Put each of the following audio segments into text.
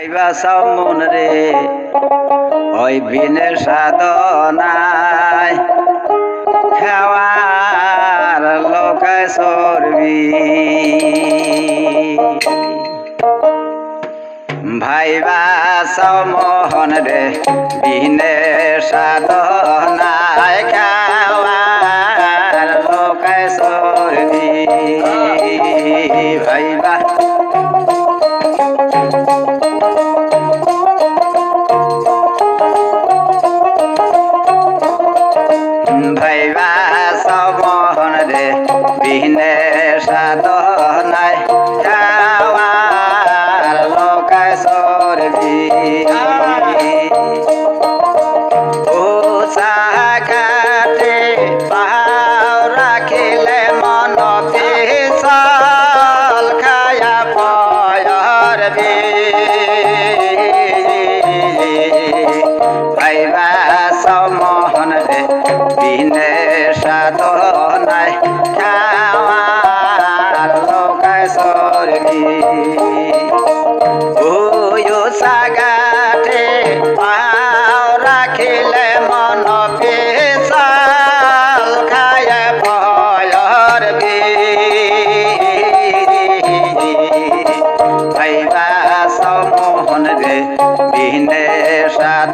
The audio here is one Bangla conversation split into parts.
ভাইবা মন রে। ওই বিনে সাধনায় খাওয়ার লোকায় সরবি ভাইবা মোহন রে বিনে সাধনায় খাওয়ার সাধনায় যাওয়ার লোকায় সরবি সাকাতে পাও রাখিলে মন পিছল খায়া পয়র বি ভাইবা সমহন রে বিনে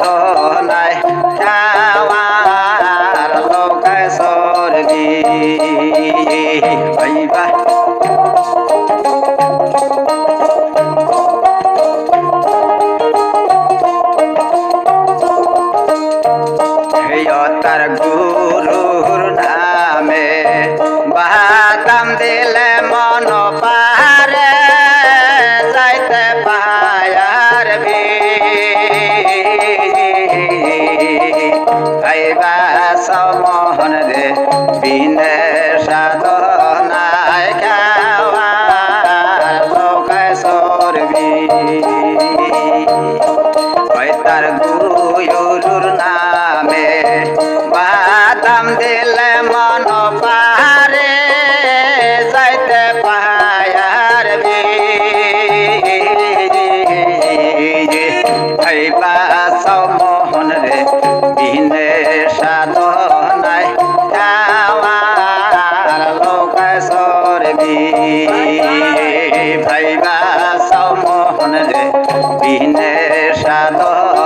সাধনায় খাওয়ার লোকায় সরবি ভাইবা তার গুরুর নামে বাদাম দিলে মন ভাইবা সমহন রে বিনে সাধনায় খাওয়ার লোকায় সরবি ওই তার গুরুর নামে বাদাম দিলে ভাইবা সমোহন রে বিনে সাধনায় খাওয়ার লোকায় সরবি। ভাইবা সমোহন রে বিনে সাধনায়